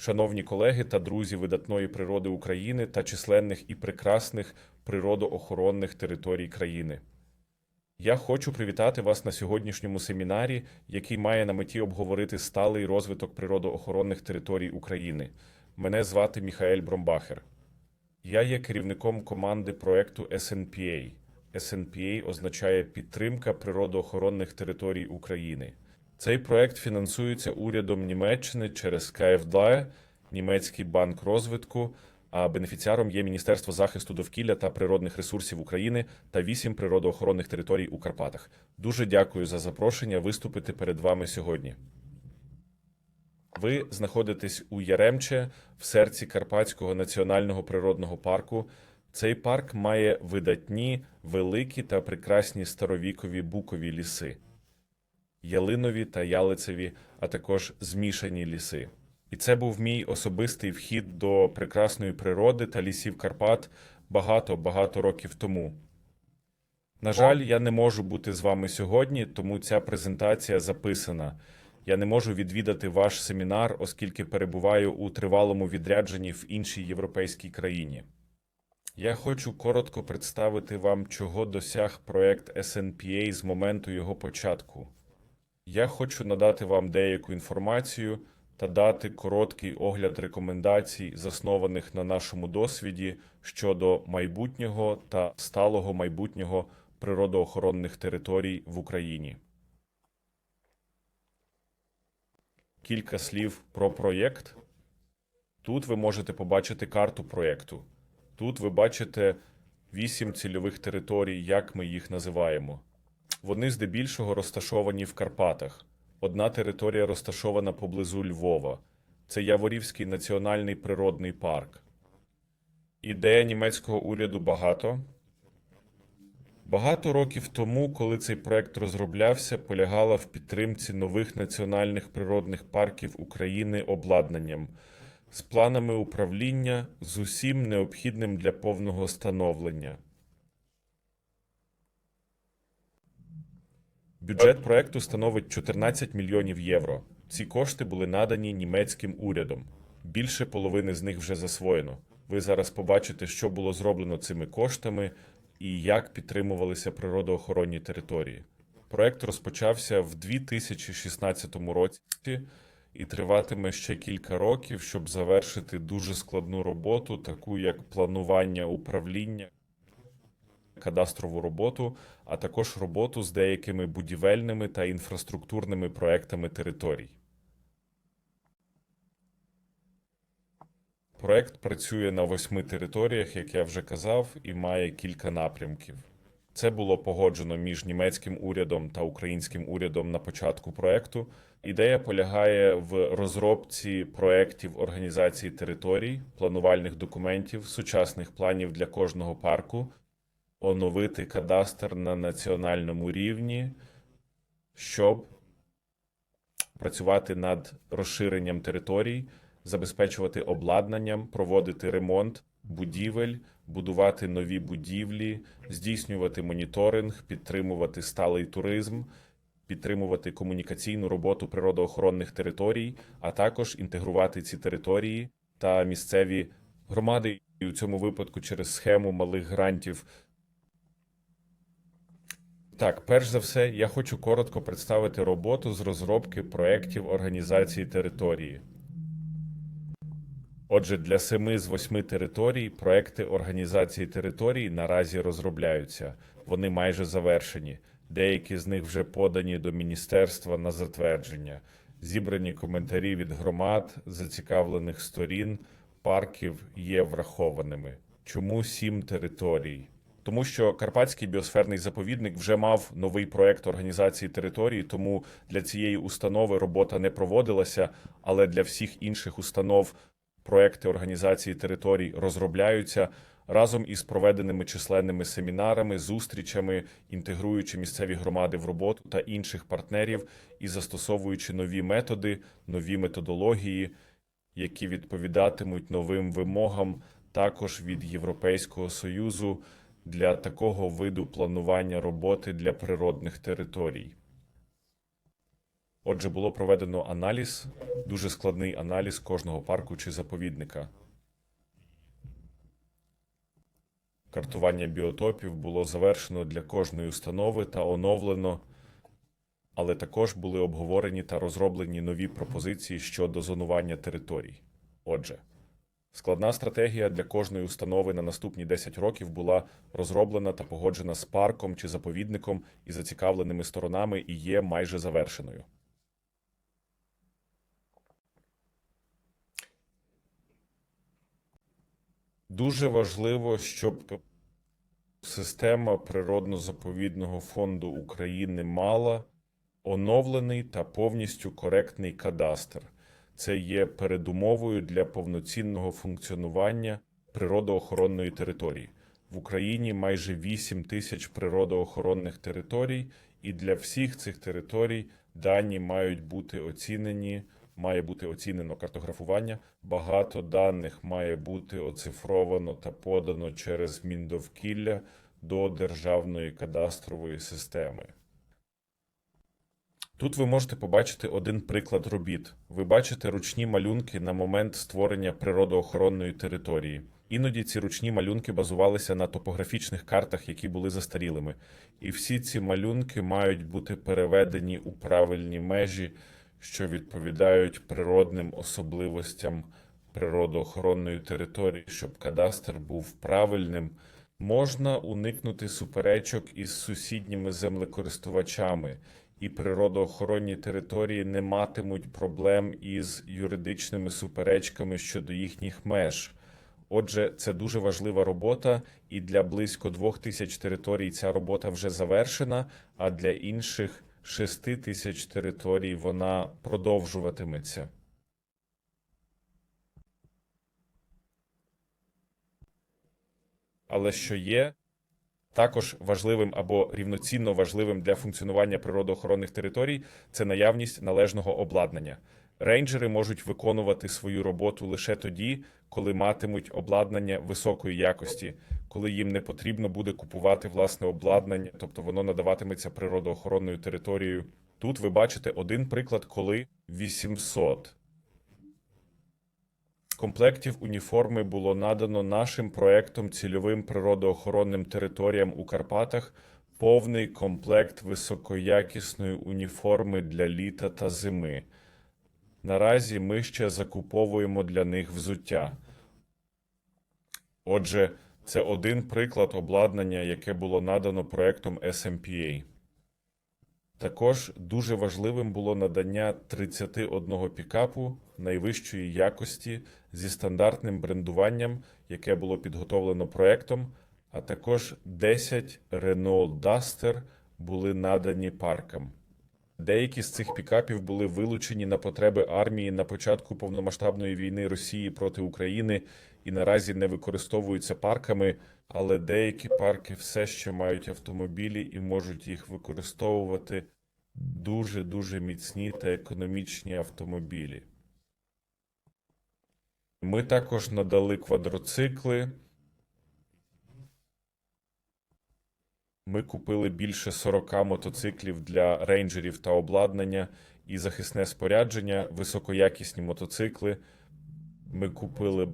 Шановні колеги та друзі видатної природи України та численних і прекрасних природоохоронних територій країни. Я хочу привітати вас на сьогоднішньому семінарі, який має на меті обговорити сталий розвиток природоохоронних територій України. Мене звати Міхаель Бромбахер. Я є керівником команди проекту SNPA. SNPA означає підтримка природоохоронних територій України. Цей проект фінансується урядом Німеччини через КФДА, Німецький банк розвитку, а бенефіціаром є Міністерство захисту довкілля та природних ресурсів України та вісім природоохоронних територій у Карпатах. Дуже дякую за запрошення виступити перед вами сьогодні. Ви знаходитесь у Яремче в серці Карпатського національного природного парку. Цей парк має видатні, великі та прекрасні старовікові букові ліси, ялинові та ялицеві, а також змішані ліси. І це був мій особистий вхід до прекрасної природи та лісів Карпат багато-багато років тому. На жаль, я не можу бути з вами сьогодні, тому ця презентація записана. Я не можу відвідати ваш семінар, оскільки перебуваю у тривалому відрядженні в іншій європейській країні. Я хочу коротко представити вам, чого досяг проект SNPA з моменту його початку. Я хочу надати вам деяку інформацію та дати короткий огляд рекомендацій, заснованих на нашому досвіді щодо майбутнього та сталого майбутнього природоохоронних територій в Україні. Кілька слів про проєкт. Тут ви можете побачити карту проєкту. Тут ви бачите вісім цільових територій, як ми їх називаємо. Вони здебільшого розташовані в Карпатах. Одна територія розташована поблизу Львова. Це Яворівський національний природний парк. Ідея німецького уряду багато. Багато років тому, коли цей проект розроблявся, полягала в підтримці нових національних природних парків України обладнанням з планами управління з усім необхідним для повного становлення. Бюджет проекту становить 14 мільйонів євро. Ці кошти були надані німецьким урядом. Більше половини з них вже засвоєно. Ви зараз побачите, що було зроблено цими коштами і як підтримувалися природоохоронні території. Проект розпочався в 2016 році і триватиме ще кілька років, щоб завершити дуже складну роботу, таку як планування управління, кадастрову роботу, а також роботу з деякими будівельними та інфраструктурними проектами територій. Проект працює на восьми територіях, як я вже казав, і має кілька напрямків. Це було погоджено між німецьким урядом та українським урядом на початку проекту. Ідея полягає в розробці проєктів організації територій, планувальних документів, сучасних планів для кожного парку, оновити кадастр на національному рівні, щоб працювати над розширенням територій, забезпечувати обладнанням, проводити ремонт будівель, будувати нові будівлі, здійснювати моніторинг, підтримувати сталий туризм, підтримувати комунікаційну роботу природоохоронних територій, а також інтегрувати ці території та місцеві громади і у цьому випадку через схему малих грантів. Так, перш за все, я хочу коротко представити роботу з розробки проєктів організації території. Отже, для семи з восьми територій проекти організації територій наразі розробляються. Вони майже завершені. Деякі з них вже подані до міністерства на затвердження. Зібрані коментарі від громад, зацікавлених сторін, парків є врахованими. Чому сім територій? Тому що Карпатський біосферний заповідник вже мав новий проект організації території, тому для цієї установи робота не проводилася, але для всіх інших установ проекти організації територій розробляються разом із проведеними численними семінарами, зустрічами, інтегруючи місцеві громади в роботу та інших партнерів і застосовуючи нові методи, нові методології, які відповідатимуть новим вимогам також від Європейського союзу для такого виду планування роботи для природних територій. Отже, було проведено аналіз, дуже складний аналіз кожного парку чи заповідника. Картування біотопів було завершено для кожної установи та оновлено, але також були обговорені та розроблені нові пропозиції щодо зонування територій. Отже, складна стратегія для кожної установи на наступні 10 років була розроблена та погоджена з парком чи заповідником і зацікавленими сторонами і є майже завершеною. Дуже важливо, щоб система природно-заповідного фонду України мала оновлений та повністю коректний кадастр. Це є передумовою для повноцінного функціонування природоохоронної території. В Україні майже 8 тисяч природоохоронних територій, і для всіх цих територій дані мають бути оцінені, має бути оцінено картографування. Багато даних має бути оцифровано та подано через Міндовкілля до Державної кадастрової системи. Тут ви можете побачити один приклад робіт. Ви бачите ручні малюнки на момент створення природоохоронної території. Іноді ці ручні малюнки базувалися на топографічних картах, які були застарілими. І всі ці малюнки мають бути переведені у правильні межі, що відповідають природним особливостям природоохоронної території, щоб кадастр був правильним. Можна уникнути суперечок із сусідніми землекористувачами, і природоохоронні території не матимуть проблем із юридичними суперечками щодо їхніх меж. Отже, це дуже важлива робота, і для близько двох тисяч територій ця робота вже завершена, а для інших шести тисяч територій вона продовжуватиметься. Але що є також важливим або рівноцінно важливим для функціонування природоохоронних територій це наявність належного обладнання. Рейнджери можуть виконувати свою роботу лише тоді, коли матимуть обладнання високої якості, коли їм не потрібно буде купувати власне обладнання, тобто воно надаватиметься природоохоронною територією. Тут ви бачите один приклад, коли 800 комплектів уніформи було надано нашим проектом цільовим природоохоронним територіям у Карпатах повний комплект високоякісної уніформи для літа та зими. Наразі ми ще закуповуємо для них взуття. Отже, це один приклад обладнання, яке було надано проектом SMPA. Також дуже важливим було надання 31 пікапу найвищої якості зі стандартним брендуванням, яке було підготовлено проектом, а також 10 Renault Duster були надані паркам. Деякі з цих пікапів були вилучені на потреби армії на початку повномасштабної війни Росії проти України і наразі не використовуються парками, але деякі парки все ще мають автомобілі і можуть їх використовувати дуже дуже міцні та економічні автомобілі. Ми також надали квадроцикли. Ми купили більше 40 мотоциклів для рейнджерів та обладнання і захисне спорядження, високоякісні мотоцикли. Ми купили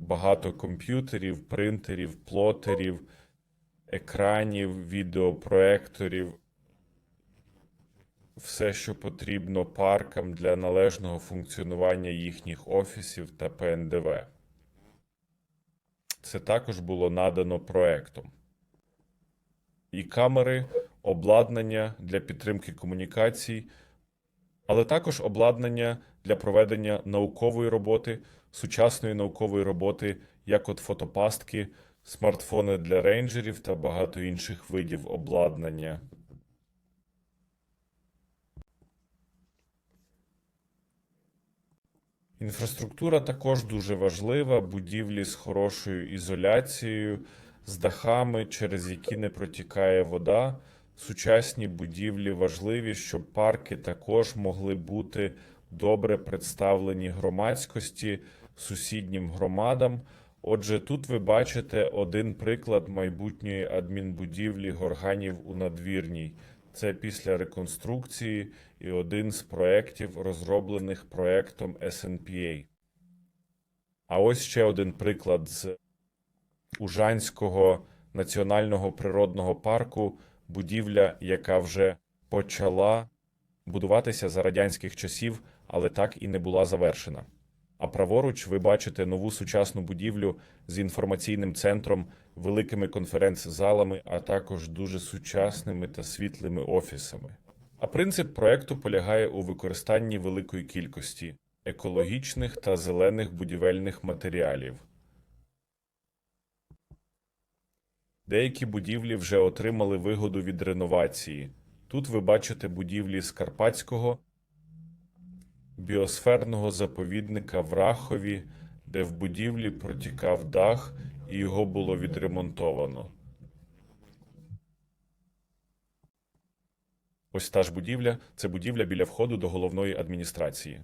багато комп'ютерів, принтерів, плотерів, екранів, відеопроекторів. Все, що потрібно паркам для належного функціонування їхніх офісів та ПНДВ. Це також було надано проектом і камери, обладнання для підтримки комунікацій, але також обладнання для проведення наукової роботи, сучасної наукової роботи, як от фотопастки, смартфони для рейнджерів та багато інших видів обладнання. Інфраструктура також дуже важлива. Будівлі з хорошою ізоляцією, з дахами, через які не протікає вода. Сучасні будівлі важливі, щоб парки також могли бути добре представлені громадськості, сусіднім громадам. Отже, тут ви бачите один приклад майбутньої адмінбудівлі горганів у надвірній. Це після реконструкції і один з проєктів, розроблених проєктом SNPA. А ось ще один приклад з Ужанського національного природного парку, будівля, яка вже почала будуватися за радянських часів, але так і не була завершена. А праворуч ви бачите нову сучасну будівлю з інформаційним центром, великими конференц-залами, а також дуже сучасними та світлими офісами. А принцип проекту полягає у використанні великої кількості екологічних та зелених будівельних матеріалів. Деякі будівлі вже отримали вигоду від реновації. Тут ви бачите будівлі Скарпатського біосферного заповідника в Рахові, де в будівлі протікав дах і його було відремонтовано. Ось та ж будівля це будівля біля входу до головної адміністрації.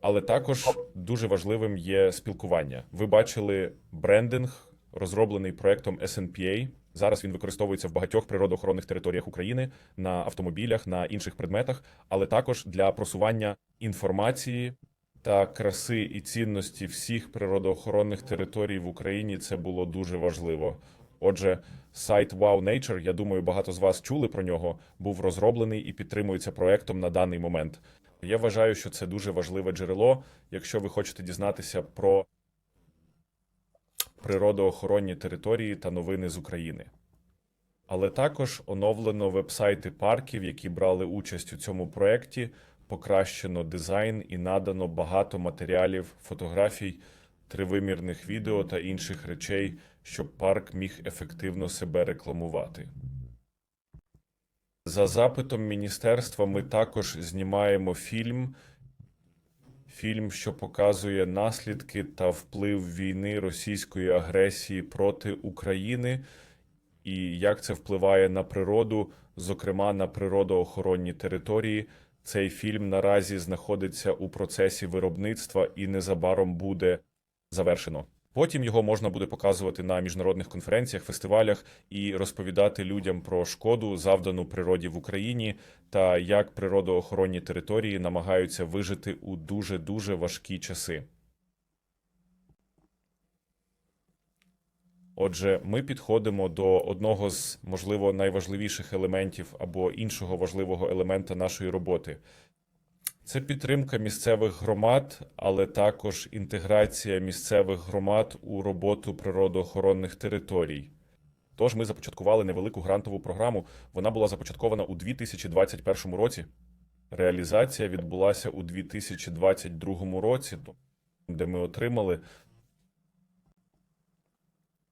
Але також дуже важливим є спілкування. Ви бачили брендинг, розроблений проектом SNPA. Зараз він використовується в багатьох природоохоронних територіях України на автомобілях, на інших предметах, але також для просування інформації та краси і цінності всіх природоохоронних територій в Україні. Це було дуже важливо. Отже, сайт Wow Nature, я думаю, багато з вас чули про нього, був розроблений і підтримується проектом на даний момент. Я вважаю, що це дуже важливе джерело, якщо ви хочете дізнатися про природоохоронні території та новини з України. Але також оновлено вебсайти парків, які брали участь у цьому проєкті, покращено дизайн і надано багато матеріалів, фотографій, тривимірних відео та інших речей, щоб парк міг ефективно себе рекламувати. За запитом міністерства ми також знімаємо фільм, фільм, що показує наслідки та вплив війни російської агресії проти України і як це впливає на природу, зокрема на природоохоронні території. Цей фільм наразі знаходиться у процесі виробництва і незабаром буде завершено. Потім його можна буде показувати на міжнародних конференціях, фестивалях і розповідати людям про шкоду, завдану природі в Україні, та як природоохоронні території намагаються вижити у дуже дуже важкі часи. Отже, ми підходимо до одного з, можливо, найважливіших елементів або іншого важливого елемента нашої роботи. Це підтримка місцевих громад, але також інтеграція місцевих громад у роботу природоохоронних територій. Тож ми започаткували невелику грантову програму. Вона була започаткована у 2021 році. Реалізація відбулася у 2022 році, де ми отримали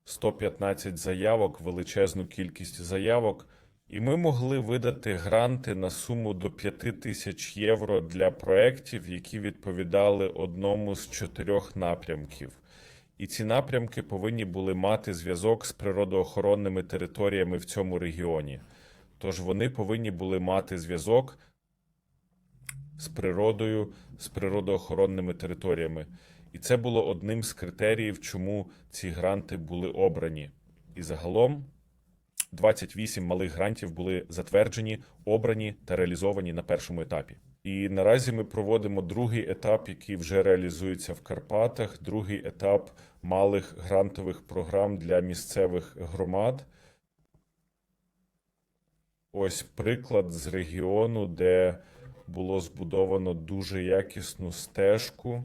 115 заявок, величезну кількість заявок, і ми могли видати гранти на суму до 5 тисяч євро для проєктів, які відповідали одному з чотирьох напрямків. І ці напрямки повинні були мати зв'язок з природоохоронними територіями в цьому регіоні. Тож вони повинні були мати зв'язок з природою, з природоохоронними територіями. І це було одним з критеріїв, чому ці гранти були обрані. І загалом 28 малих грантів були затверджені, обрані та реалізовані на першому етапі. І наразі ми проводимо другий етап, який вже реалізується в Карпатах. Другий етап малих грантових програм для місцевих громад. Ось приклад з регіону, де було збудовано дуже якісну стежку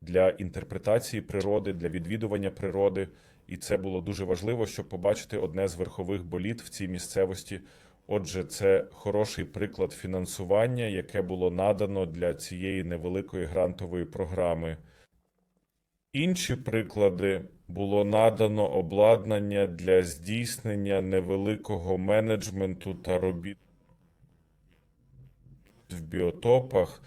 для інтерпретації природи, для відвідування природи. І це було дуже важливо, щоб побачити одне з верхових боліт в цій місцевості. Отже, це хороший приклад фінансування, яке було надано для цієї невеликої грантової програми. Інші приклади було надано обладнання для здійснення невеликого менеджменту та робіт в біотопах,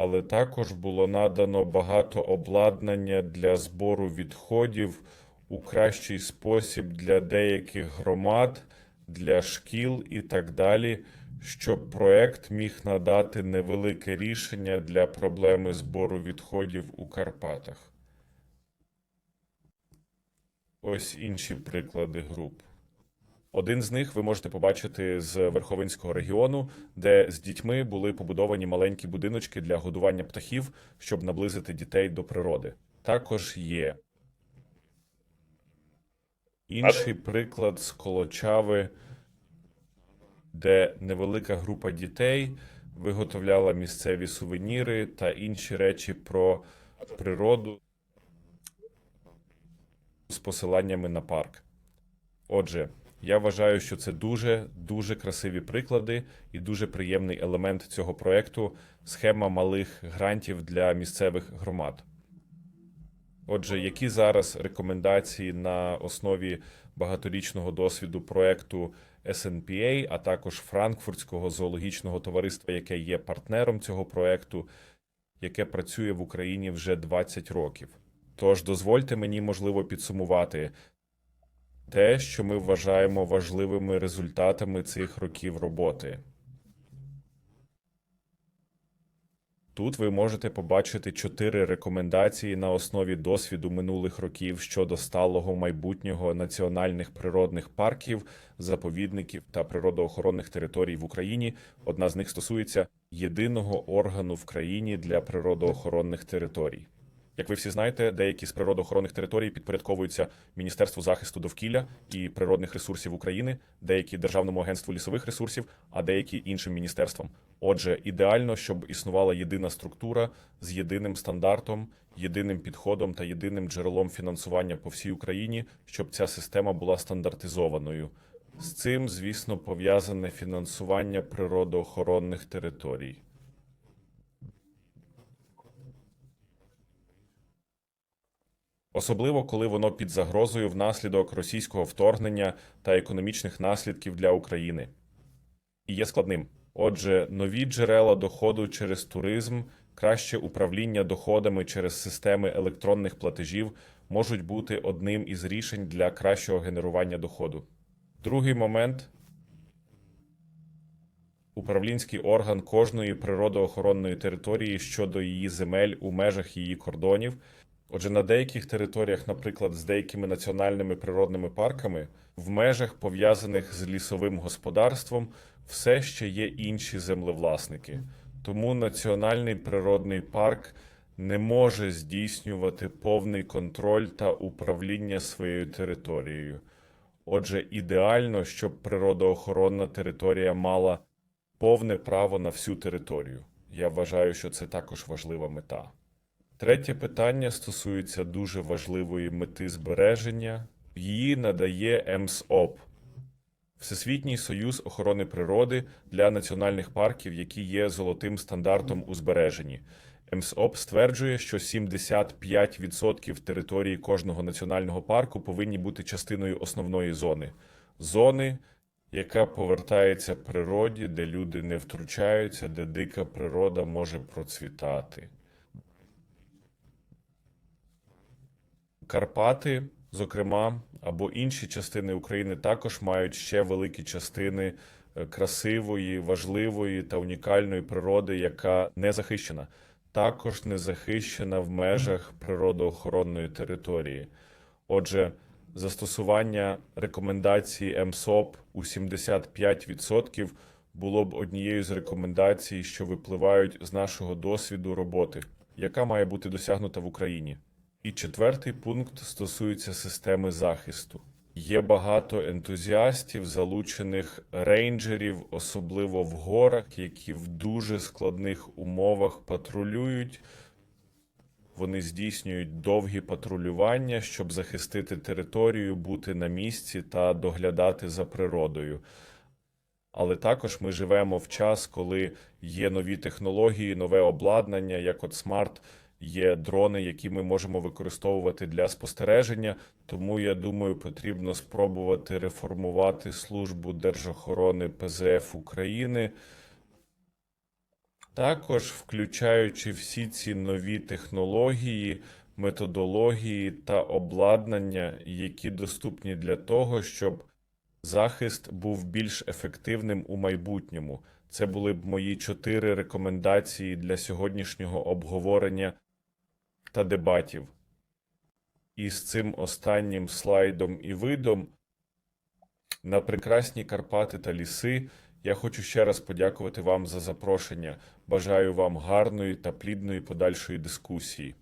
але також було надано багато обладнання для збору відходів у кращий спосіб для деяких громад, для шкіл і так далі, щоб проект міг надати невелике рішення для проблеми збору відходів у Карпатах. Ось інші приклади груп. Один з них ви можете побачити з Верховинського регіону, де з дітьми були побудовані маленькі будиночки для годування птахів, щоб наблизити дітей до природи. Також є інший приклад з Колочави, де невелика група дітей виготовляла місцеві сувеніри та інші речі про природу з посиланнями на парк. Отже, я вважаю, що це дуже дуже красиві приклади і дуже приємний елемент цього проекту схема малих грантів для місцевих громад. Отже, які зараз рекомендації на основі багаторічного досвіду проекту SNPA, а також Франкфуртського зоологічного товариства, яке є партнером цього проекту, яке працює в Україні вже 20 років. Тож дозвольте мені можливо підсумувати те, що ми вважаємо важливими результатами цих років роботи. Тут ви можете побачити чотири рекомендації на основі досвіду минулих років щодо сталого майбутнього національних природних парків, заповідників та природоохоронних територій в Україні. Одна з них стосується єдиного органу в країні для природоохоронних територій. Як ви всі знаєте, деякі з природоохоронних територій підпорядковуються Міністерству захисту довкілля і природних ресурсів України, деякі Державному агентству лісових ресурсів, а деякі іншим міністерствам. Отже, ідеально, щоб існувала єдина структура з єдиним стандартом, єдиним підходом та єдиним джерелом фінансування по всій Україні, щоб ця система була стандартизованою. З цим, звісно, пов'язане фінансування природоохоронних територій. Особливо коли воно під загрозою внаслідок російського вторгнення та економічних наслідків для України. І є складним. Отже, нові джерела доходу через туризм, краще управління доходами через системи електронних платежів можуть бути одним із рішень для кращого генерування доходу. Другий момент управлінський орган кожної природоохоронної території щодо її земель у межах її кордонів. Отже, на деяких територіях, наприклад, з деякими національними природними парками, в межах пов'язаних з лісовим господарством, все ще є інші землевласники. Тому національний природний парк не може здійснювати повний контроль та управління своєю територією. Отже, ідеально, щоб природоохоронна територія мала повне право на всю територію. Я вважаю, що це також важлива мета. Третє питання стосується дуже важливої мети збереження. Її надає МСОП Всесвітній союз охорони природи для національних парків, які є золотим стандартом у збереженні. МСОП стверджує, що 75% території кожного національного парку повинні бути частиною основної зони зони, яка повертається природі, де люди не втручаються, де дика природа може процвітати. Карпати, зокрема, або інші частини України також мають ще великі частини е, красивої, важливої та унікальної природи, яка не захищена, також не захищена в межах природоохоронної території. Отже, застосування рекомендації МСОП у 75% було б однією з рекомендацій, що випливають з нашого досвіду роботи, яка має бути досягнута в Україні. І четвертий пункт стосується системи захисту. Є багато ентузіастів, залучених рейнджерів, особливо в горах, які в дуже складних умовах патрулюють. Вони здійснюють довгі патрулювання, щоб захистити територію, бути на місці та доглядати за природою. Але також ми живемо в час, коли є нові технології, нове обладнання, як от смарт Є дрони, які ми можемо використовувати для спостереження. Тому я думаю, потрібно спробувати реформувати службу держохорони ПЗФ України. Також включаючи всі ці нові технології, методології та обладнання, які доступні для того, щоб захист був більш ефективним у майбутньому. Це були б мої чотири рекомендації для сьогоднішнього обговорення та дебатів. І з цим останнім слайдом і видом на прекрасні Карпати та ліси я хочу ще раз подякувати вам за запрошення. Бажаю вам гарної та плідної подальшої дискусії.